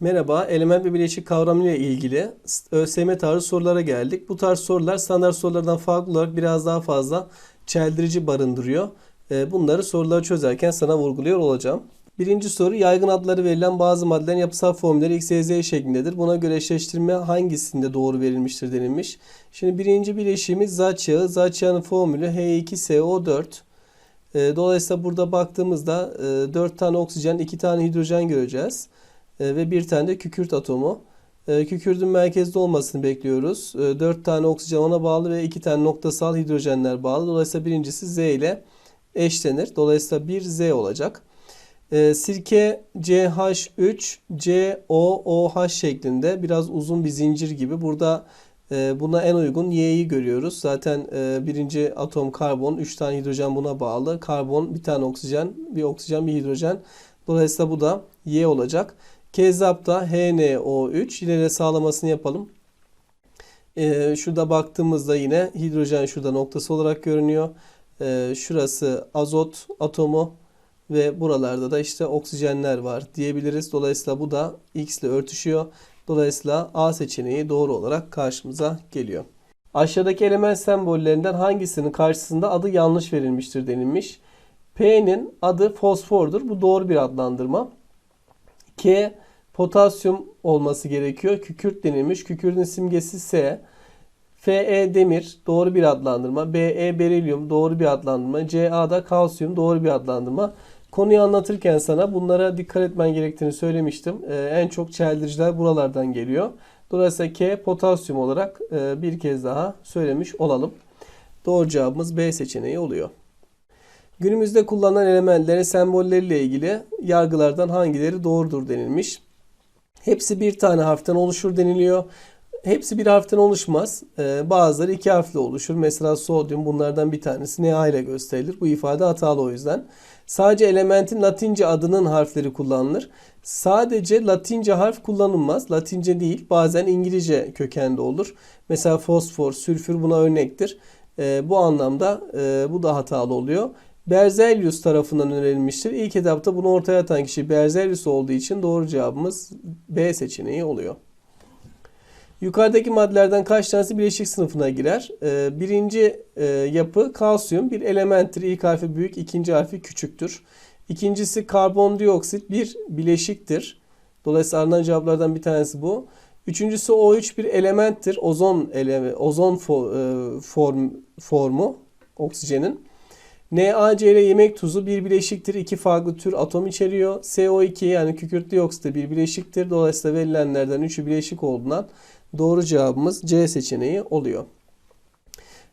Merhaba, element ve bileşik kavramı ile ilgili ÖSYM tarzı sorulara geldik. Bu tarz sorular standart sorulardan farklı olarak biraz daha fazla çeldirici barındırıyor. Ee, Bunları soruları çözerken sana vurguluyor olacağım. Birinci soru yaygın adları verilen bazı maddelerin yapısal formülleri X, Y, Z şeklindedir. Buna göre eşleştirme hangisinde doğru verilmiştir denilmiş. Şimdi birinci bileşiğimiz zat yağı. Zat yağının formülü H2SO4. Ee, Dolayısıyla burada baktığımızda 4 tane oksijen, 2 tane hidrojen göreceğiz. E, ve bir tane de kükürt atomu. E, Kükürdün merkezde olmasını bekliyoruz. 4 tane oksijen ona bağlı ve 2 tane noktasal hidrojenler bağlı. Dolayısıyla birincisi Z ile eşlenir. Dolayısıyla bir Z olacak. E, Sirke CH3 COOH şeklinde biraz uzun bir zincir gibi. Burada e, buna en uygun Y'yi görüyoruz. Zaten e, birinci atom karbon, 3 tane hidrojen buna bağlı. Karbon, bir tane oksijen, bir oksijen, bir hidrojen. Dolayısıyla bu da Y olacak. Kezzapta HNO3 yine de sağlamasını yapalım. Ee, şurada baktığımızda yine hidrojen şurada noktası olarak görünüyor. Ee, şurası azot atomu ve buralarda da işte oksijenler var diyebiliriz. Dolayısıyla bu da X ile örtüşüyor. Dolayısıyla A seçeneği doğru olarak karşımıza geliyor. Aşağıdaki element sembollerinden hangisinin karşısında adı yanlış verilmiştir denilmiş. P'nin adı fosfordur. Bu doğru bir adlandırma. K potasyum olması gerekiyor. Kükürt denilmiş. Kükürtün simgesi S. Fe demir doğru bir adlandırma. Be berilyum doğru bir adlandırma. Ca'da kalsiyum doğru bir adlandırma. Konuyu anlatırken sana bunlara dikkat etmen gerektiğini söylemiştim. Ee, en çok çeldiriciler buralardan geliyor. Dolayısıyla K potasyum olarak e, bir kez daha söylemiş olalım. Doğru cevabımız B seçeneği oluyor. Günümüzde kullanılan elementlerin sembolleriyle ilgili yargılardan hangileri doğrudur denilmiş. Hepsi bir tane harften oluşur deniliyor. Hepsi bir harften oluşmaz. Ee, bazıları iki harfle oluşur. Mesela sodyum bunlardan bir tanesi Na ile gösterilir. Bu ifade hatalı o yüzden. Sadece elementin Latince adının harfleri kullanılır. Sadece Latince harf kullanılmaz. Latince değil bazen İngilizce kökende olur. Mesela fosfor, sülfür buna örnektir. Ee, bu anlamda e, bu da hatalı oluyor. Berzelius tarafından önerilmiştir. İlk etapta bunu ortaya atan kişi Berzelius olduğu için doğru cevabımız B seçeneği oluyor. Yukarıdaki maddelerden kaç tanesi bileşik sınıfına girer? Ee, birinci e, yapı kalsiyum bir elementtir. İlk harfi büyük, ikinci harfi küçüktür. İkincisi karbondioksit bir bileşiktir. Dolayısıyla alınan cevaplardan bir tanesi bu. Üçüncüsü O3 bir elementtir. Ozon ele, ozon e, form, formu oksijenin. NaC ile yemek tuzu bir bileşiktir. İki farklı tür atom içeriyor. CO2 yani kükürt dioksit de bir bileşiktir. Dolayısıyla verilenlerden üçü bileşik olduğundan doğru cevabımız C seçeneği oluyor.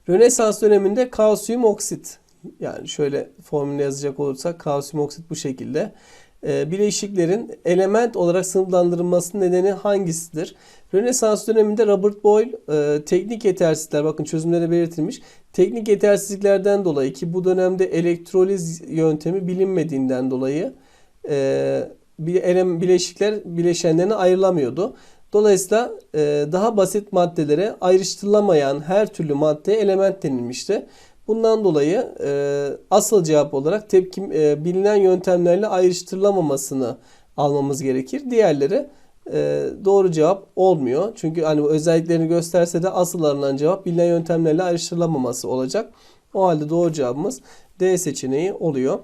Rönesans döneminde kalsiyum oksit yani şöyle formülü yazacak olursak kalsiyum oksit bu şekilde. E, bileşiklerin element olarak sınıflandırılmasının nedeni hangisidir? Rönesans döneminde Robert Boyle e, teknik yetersizlikler bakın çözümlere belirtilmiş. Teknik yetersizliklerden dolayı ki bu dönemde elektroliz yöntemi bilinmediğinden dolayı e, bileşikler bileşenlerine ayrılamıyordu. Dolayısıyla daha basit maddelere ayrıştırılamayan her türlü maddeye element denilmişti. Bundan dolayı e, asıl cevap olarak tepki e, bilinen yöntemlerle ayrıştırılamamasını almamız gerekir. Diğerleri e, doğru cevap olmuyor. Çünkü hani özelliklerini gösterse de asıl alınan cevap bilinen yöntemlerle ayrıştırılamaması olacak. O halde doğru cevabımız D seçeneği oluyor.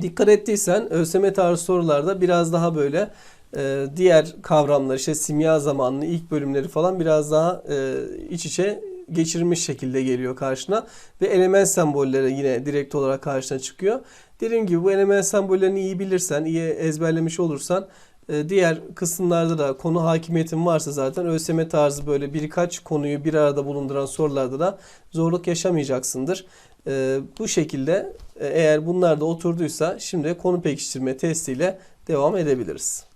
Dikkat ettiysen ÖSYM tarzı sorularda biraz daha böyle e, diğer kavramlar işte simya zamanlı ilk bölümleri falan biraz daha e, iç içe geçirilmiş şekilde geliyor karşına ve element sembolleri yine direkt olarak karşına çıkıyor. Dediğim gibi bu element sembollerini iyi bilirsen, iyi ezberlemiş olursan e, diğer kısımlarda da konu hakimiyetin varsa zaten ÖSYM tarzı böyle birkaç konuyu bir arada bulunduran sorularda da zorluk yaşamayacaksındır. E, bu şekilde e, eğer bunlar da oturduysa şimdi konu pekiştirme testiyle devam edebiliriz.